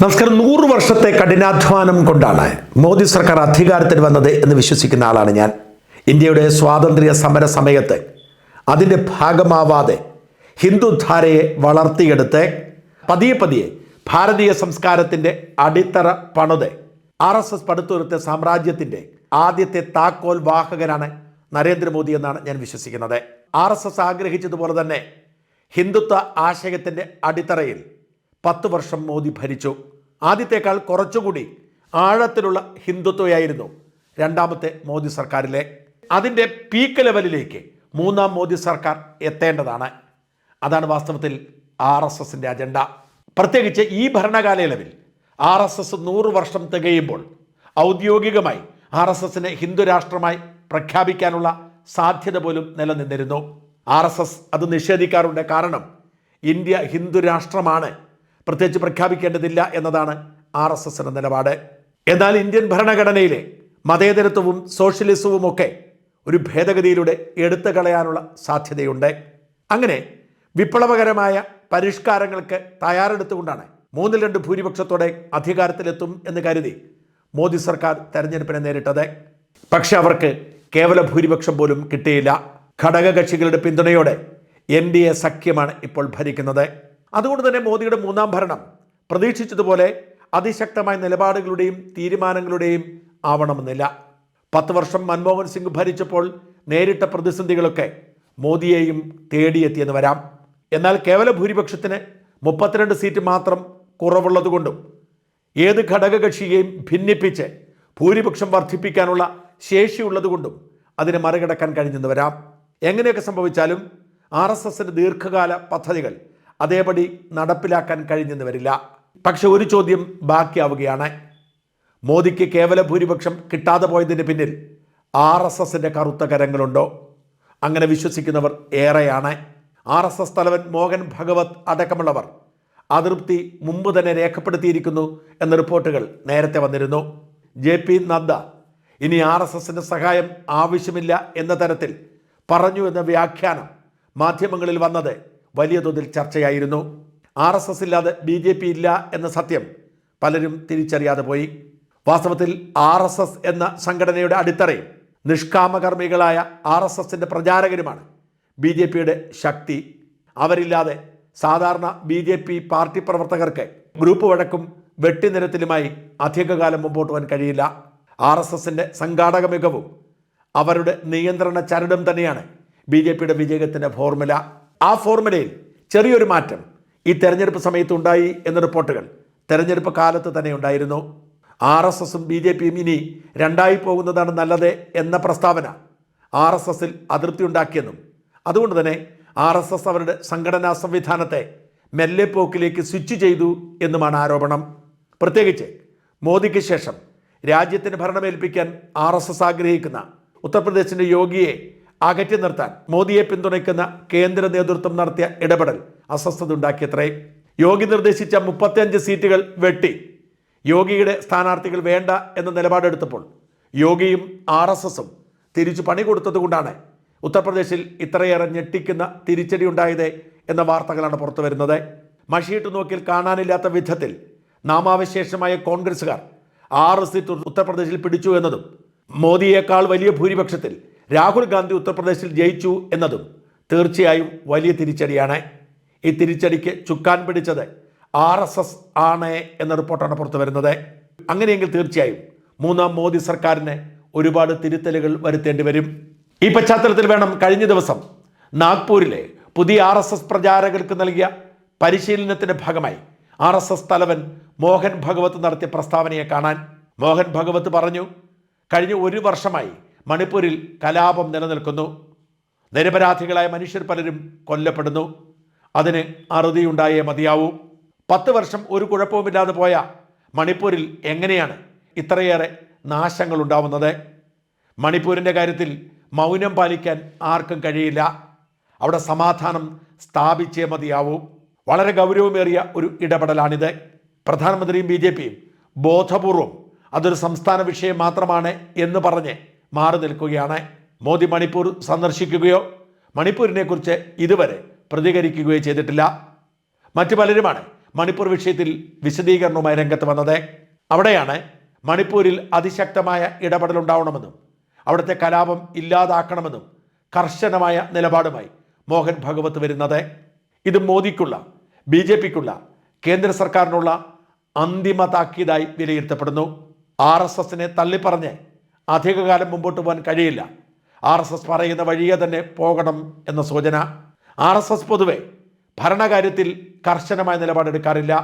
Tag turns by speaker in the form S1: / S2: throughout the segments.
S1: നമസ്കാരം. നൂറ് വർഷത്തെ കഠിനാധ്വാനം കൊണ്ടാണ് മോദി സർക്കാർ അധികാരത്തിൽ വന്നത് എന്ന് വിശ്വസിക്കുന്ന ആളാണ് ഞാൻ. ഇന്ത്യയുടെ സ്വാതന്ത്ര്യ സമര സമയത്ത് അതിന്റെ ഭാഗമാവാതെ ഹിന്ദുധാരയെ വളർത്തിയെടുത്ത് പതിയെ പതിയെ ഭാരതീയ സംസ്കാരത്തിന്റെ അടിത്തറ പണിത് ആർ എസ് എസ് പടുത്തുയർത്തിയ സാമ്രാജ്യത്തിന്റെ ആദ്യത്തെ താക്കോൽ വാഹകനാണ് നരേന്ദ്രമോദി എന്നാണ് ഞാൻ വിശ്വസിക്കുന്നത്. ആർ എസ് എസ് ആഗ്രഹിച്ചതുപോലെ തന്നെ ഹിന്ദുത്വ ആശയത്തിന്റെ അടിത്തറയിൽ പത്ത് വർഷം മോദി ഭരിച്ചു. ആദ്യത്തേക്കാൾ കുറച്ചുകൂടി ആഴത്തിലുള്ള ഹിന്ദുത്വയായിരുന്നു രണ്ടാമത്തെ മോദി സർക്കാരിലെ. അതിന്റെ പീക്ക് ലെവലിലേക്ക് മൂന്നാം മോദി സർക്കാർ എത്തേണ്ടതാണ്. അതാണ് വാസ്തവത്തിൽ ആർ എസ് എസിന്റെ അജണ്ട പ്രത്യേകിച്ച് ഈ ഭരണകാലയളവിൽ ആർ എസ് എസ് നൂറ് വർഷം തികയുമ്പോൾ ഔദ്യോഗികമായി ആർ എസ് എസിനെ ഹിന്ദു രാഷ്ട്രമായി പ്രഖ്യാപിക്കാനുള്ള സാധ്യത പോലും നിലനിന്നിരുന്നു. ആർ എസ് എസ് അത് നിഷേധിക്കാറുണ്ട് കാരണം ഇന്ത്യ ഹിന്ദു രാഷ്ട്രമാണ്. പ്രത്യേകിച്ച് പ്രഖ്യാപിക്കേണ്ടതില്ല എന്നതാണ് ആർ എസ് എസിന്റെ നിലപാട്. എന്നാൽ ഇന്ത്യൻ ഭരണഘടനയിലെ മതേതരത്വവും സോഷ്യലിസവും ഒക്കെ ഒരു ഭേദഗതിയിലൂടെ എടുത്തു കളയാനുള്ള സാധ്യതയുണ്ട്. അങ്ങനെ വിപ്ലവകരമായ പരിഷ്കാരങ്ങൾക്ക് തയ്യാറെടുത്തുകൊണ്ടാണ് മൂന്നിൽ രണ്ട് ഭൂരിപക്ഷത്തോടെ അധികാരത്തിലെത്തും എന്ന് കരുതി മോദി സർക്കാർ തെരഞ്ഞെടുപ്പിനെ നേരിട്ടത്. പക്ഷെ അവർക്ക് കേവല ഭൂരിപക്ഷം പോലും കിട്ടിയില്ല. ഘടകകക്ഷികളുടെ പിന്തുണയോടെ എൻ ഡി എ സഖ്യമാണ് ഇപ്പോൾ ഭരിക്കുന്നത്. അതുകൊണ്ട് തന്നെ മോദിയുടെ മൂന്നാം ഭരണം പ്രതീക്ഷിച്ചതുപോലെ അതിശക്തമായ നിലപാടുകളുടെയും തീരുമാനങ്ങളുടെയും ആവണമെന്നില്ല. പത്ത് വർഷം മൻമോഹൻ സിംഗ് ഭരിച്ചപ്പോൾ നേരിട്ട പ്രതിസന്ധികളൊക്കെ മോദിയെയും തേടിയെത്തിയെന്ന് വരാം. എന്നാൽ കേവല ഭൂരിപക്ഷത്തിന് മുപ്പത്തിരണ്ട് സീറ്റ് മാത്രം കുറവുള്ളതുകൊണ്ടും ഏത് ഘടകകക്ഷിയെയും ഭിന്നിപ്പിച്ച് ഭൂരിപക്ഷം വർദ്ധിപ്പിക്കാനുള്ള ശേഷിയുള്ളതുകൊണ്ടും അതിനെ മറികടക്കാൻ കഴിഞ്ഞെന്ന് വരാം. എങ്ങനെയൊക്കെ സംഭവിച്ചാലും ആർ എസ് എസിന്റെ ദീർഘകാല പദ്ധതികൾ അതേപടി നടപ്പിലാക്കാൻ കഴിഞ്ഞെന്ന് വരില്ല. പക്ഷെ ഒരു ചോദ്യം ബാക്കിയാവുകയാണ്. മോദിക്ക് കേവല ഭൂരിപക്ഷം കിട്ടാതെ പോയതിന് പിന്നിൽ ആർ എസ് എസിന്റെ കറുത്ത കരങ്ങളുണ്ടോ? അങ്ങനെ വിശ്വസിക്കുന്നവർ ഏറെയാണ്. ആർ എസ് എസ് തലവൻ മോഹൻ ഭഗവത് അടക്കമുള്ളവർ അതൃപ്തി മുമ്പ് തന്നെ രേഖപ്പെടുത്തിയിരിക്കുന്നു എന്ന റിപ്പോർട്ടുകൾ നേരത്തെ വന്നിരുന്നു. ജെ പി നദ്ദ ഇനി ആർ എസ് എസിന്റെ സഹായം ആവശ്യമില്ല എന്ന തരത്തിൽ പറഞ്ഞു എന്ന വ്യാഖ്യാനം മാധ്യമങ്ങളിൽ വന്നത് വലിയ തോതിൽ ചർച്ചയായിരുന്നു. ആർ എസ് എസ് ഇല്ലാതെ ബി ജെ പി ഇല്ല എന്ന സത്യം പലരും തിരിച്ചറിയാതെ പോയി. വാസ്തവത്തിൽ ആർ എസ് എസ് എന്ന സംഘടനയുടെ അടിത്തറയും നിഷ്കാമകർമ്മികളായ ആർ എസ് എസിന്റെ പ്രചാരകരുമാണ് ബി ജെ പിയുടെ ശക്തി. അവരില്ലാതെ സാധാരണ ബി ജെ പി പാർട്ടി പ്രവർത്തകർക്ക് ഗ്രൂപ്പ് വഴക്കും വെട്ടിനിരത്തിലുമായി അധികകാലം മുമ്പോട്ട് പോകാൻ കഴിയില്ല. ആർ എസ് എസിന്റെ സംഘാടക മികവും അവരുടെ നിയന്ത്രണ ചരടും തന്നെയാണ് ബി ജെ പിയുടെ വിജയത്തിന്റെ ഫോർമുല. ആ ഫോർമുലയിൽ ചെറിയൊരു മാറ്റം ഈ തെരഞ്ഞെടുപ്പ് സമയത്ത് ഉണ്ടായി എന്ന റിപ്പോർട്ടുകൾ തെരഞ്ഞെടുപ്പ് കാലത്ത് തന്നെ ഉണ്ടായിരുന്നു. ആർ എസ് എസും ബി ജെ പിയും ഇനി രണ്ടായി പോകുന്നതാണ് നല്ലത് എന്ന പ്രസ്താവന ആർ എസ് എസിൽ അതൃപ്തി ഉണ്ടാക്കിയെന്നും അതുകൊണ്ട് തന്നെ ആർ എസ് എസ് അവരുടെ സംഘടനാ സംവിധാനത്തെ മെല്ലെ പോക്കിലേക്ക് സ്വിച്ച് ചെയ്തു എന്നുമാണ് ആരോപണം. പ്രത്യേകിച്ച് മോദിക്ക് ശേഷം രാജ്യത്തിന് ഭരണമേൽപ്പിക്കാൻ ആർ എസ് എസ് ആഗ്രഹിക്കുന്ന ഉത്തർപ്രദേശിന്റെ യോഗിയെ അകറ്റി നിർത്താൻ മോദിയെ പിന്തുണയ്ക്കുന്ന കേന്ദ്ര നേതൃത്വം നടത്തിയ ഇടപെടൽ അസ്വസ്ഥത ഉണ്ടാക്കിയത്രേ യോഗി നിർദ്ദേശിച്ച മുപ്പത്തിയഞ്ച് സീറ്റുകൾ വെട്ടി. യോഗിയുടെ സ്ഥാനാർത്ഥികൾ വേണ്ട എന്ന നിലപാടെടുത്തപ്പോൾ യോഗിയും ആർ എസ് എസും തിരിച്ചു പണി കൊടുത്തതുകൊണ്ടാണ് ഉത്തർപ്രദേശിൽ ഇത്രയേറെ ഞെട്ടിക്കുന്ന തിരിച്ചടി ഉണ്ടായത് എന്ന വാർത്തകളാണ് പുറത്തു വരുന്നത്. മഷിയിട്ട് നോക്കിൽ കാണാനില്ലാത്ത വിധത്തിൽ നാമാവശേഷമായ കോൺഗ്രസുകാർ ആറ് സീറ്റ് ഉത്തർപ്രദേശിൽ പിടിച്ചു എന്നതും മോദിയേക്കാൾ വലിയ ഭൂരിപക്ഷത്തിൽ രാഹുൽ ഗാന്ധി ഉത്തർപ്രദേശിൽ ജയിച്ചു എന്നതും തീർച്ചയായും വലിയ തിരിച്ചടിയാണ്. ഈ തിരിച്ചടിക്ക് ചുക്കാൻ പിടിച്ചത് ആർ എസ് എസ് ആണ് എന്ന റിപ്പോർട്ടാണ് പുറത്തു വരുന്നത്. അങ്ങനെയെങ്കിൽ തീർച്ചയായും മൂന്നാം മോദി സർക്കാരിന് ഒരുപാട് തിരുത്തലുകൾ വരുത്തേണ്ടി വരും. ഈ പശ്ചാത്തലത്തിൽ വേണം കഴിഞ്ഞ ദിവസം നാഗ്പൂരിലെ പുതിയ ആർ എസ് എസ് പ്രചാരകർക്ക് നൽകിയ പരിശീലനത്തിന്റെ ഭാഗമായി ആർ എസ് എസ് തലവൻ മോഹൻ ഭഗവത് നടത്തിയ പ്രസ്താവനയെ കാണാൻ. മോഹൻ ഭഗവത് പറഞ്ഞു കഴിഞ്ഞ ഒരു വർഷമായി മണിപ്പൂരിൽ കലാപം നിലനിൽക്കുന്നു. നിരപരാധികളായ മനുഷ്യർ പലരും കൊല്ലപ്പെടുന്നു. അതിന് അറുതിയുണ്ടായേ മതിയാവൂ. പത്ത് വർഷം ഒരു കുഴപ്പവുമില്ലാതെ പോയ മണിപ്പൂരിൽ എങ്ങനെയാണ് ഇത്രയേറെ നാശങ്ങൾ ഉണ്ടാവുന്നത് മണിപ്പൂരിന്റെ കാര്യത്തിൽ മൗനം പാലിക്കാൻ ആർക്കും കഴിയില്ല. അവിടെ സമാധാനം സ്ഥാപിച്ചേ മതിയാവൂ. വളരെ ഗൗരവമേറിയ ഒരു ഇടപെടലാണിത്. പ്രധാനമന്ത്രിയും ബി ജെ പിയും ബോധപൂർവം അതൊരു സംസ്ഥാന വിഷയം മാത്രമാണ് എന്ന് പറഞ്ഞ് മാറി നിൽക്കുകയാണ്. മോദി മണിപ്പൂർ സന്ദർശിക്കുകയോ മണിപ്പൂരിനെക്കുറിച്ച് ഇതുവരെ പ്രതികരിക്കുകയോ ചെയ്തിട്ടില്ല. മറ്റു പലരുമാണ് മണിപ്പൂർ വിഷയത്തിൽ വിശദീകരണവുമായി രംഗത്ത് വന്നത്. അവിടെയാണ് മണിപ്പൂരിൽ അതിശക്തമായ ഇടപെടൽ ഉണ്ടാവണമെന്നും അവിടുത്തെ കലാപം ഇല്ലാതാക്കണമെന്നും കർശനമായ നിലപാടുമായി മോഹൻ ഭഗവത് വരുന്നത്. ഇത് മോദിക്കുള്ള ബി ജെ പിക്കുള്ള കേന്ദ്ര സർക്കാരിനുള്ള അന്തിമ താക്കീതായി വിലയിരുത്തപ്പെടുന്നു. ആർ എസ് എസിനെ തള്ളിപ്പറഞ്ഞ് അധികകാലം മുമ്പോട്ട് പോകാൻ കഴിയില്ല. ആർ എസ് എസ് പറയുന്ന വഴിയെ തന്നെ പോകണം എന്ന സൂചന. ആർ എസ് എസ് പൊതുവെ ഭരണകാര്യത്തിൽ കർശനമായ നിലപാടെടുക്കാറില്ല.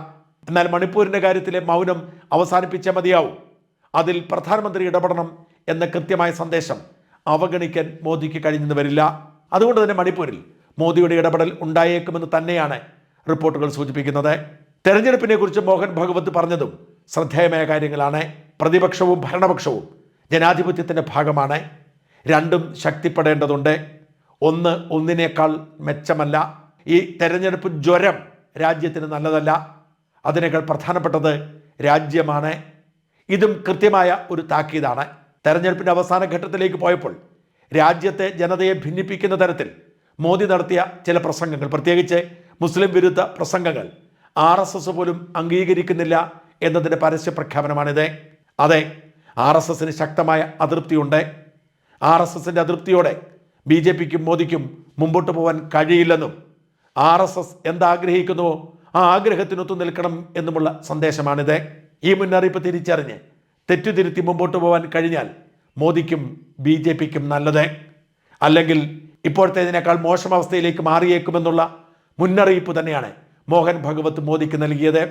S1: എന്നാൽ മണിപ്പൂരിന്റെ കാര്യത്തിലെ മൗനം അവസാനിപ്പിച്ചേ മതിയാവും. അതിൽ പ്രധാനമന്ത്രി ഇടപെടണം എന്ന കൃത്യമായ സന്ദേശം അവഗണിക്കാൻ മോദിക്ക് കഴിഞ്ഞെന്ന് വരില്ല. അതുകൊണ്ട് തന്നെ മണിപ്പൂരിൽ മോദിയുടെ ഇടപെടൽ ഉണ്ടായേക്കുമെന്ന് തന്നെയാണ് റിപ്പോർട്ടുകൾ സൂചിപ്പിക്കുന്നത്. തെരഞ്ഞെടുപ്പിനെക്കുറിച്ച് മോഹൻ ഭഗവത് പറഞ്ഞതും ശ്രദ്ധേയമായ കാര്യങ്ങളാണ്. പ്രതിപക്ഷവും ഭരണപക്ഷവും ജനാധിപത്യത്തിന്റെ ഭാഗമാണ്. രണ്ടും ശക്തിപ്പെടേണ്ടതുണ്ട്. ഒന്ന് ഒന്നിനേക്കാൾ മെച്ചമല്ല. ഈ തെരഞ്ഞെടുപ്പ് ജ്വരം രാജ്യത്തിന് നല്ലതല്ല. അതിനേക്കാൾ പ്രധാനപ്പെട്ടത് രാജ്യമാണ്. ഇതും കൃത്യമായ ഒരു താക്കീതാണ്. തെരഞ്ഞെടുപ്പിന്റെ അവസാന ഘട്ടത്തിലേക്ക് പോയപ്പോൾ രാജ്യത്തെ ജനതയെ ഭിന്നിപ്പിക്കുന്ന തരത്തിൽ മോദി നടത്തിയ ചില പ്രസംഗങ്ങൾ. പ്രത്യേകിച്ച് മുസ്ലിം വിരുദ്ധ പ്രസംഗങ്ങൾ ആർ എസ് എസ് പോലും അംഗീകരിക്കുന്നില്ല എന്നതിന്റെ പരസ്യ പ്രഖ്യാപനമാണിത് അതെ ആർ എസ് എസിന് ശക്തമായ അതൃപ്തിയുണ്ട്. ആർ എസ് എസിന്റെ അതൃപ്തിയോടെ ബി ജെ പിക്കും മോദിക്കും മുമ്പോട്ട് പോകാൻ കഴിയില്ലെന്നും ആർ എസ് എസ് എന്താഗ്രഹിക്കുന്നുവോ ആ ആഗ്രഹത്തിനൊത്തു നിൽക്കണം എന്നുമുള്ള സന്ദേശമാണിത്. ഈ മുന്നറിയിപ്പ് തിരിച്ചറിഞ്ഞ് തെറ്റുതിരുത്തി മുമ്പോട്ട് പോകാൻ കഴിഞ്ഞാൽ മോദിക്കും ബി ജെ പിക്കും നല്ലത്. അല്ലെങ്കിൽ ഇപ്പോഴത്തേതിനേക്കാൾ മോശം അവസ്ഥയിലേക്ക് മാറിയേക്കുമെന്നുള്ള മുന്നറിയിപ്പ് തന്നെയാണ് മോഹൻ ഭഗവത് മോദിക്ക് നൽകിയത്.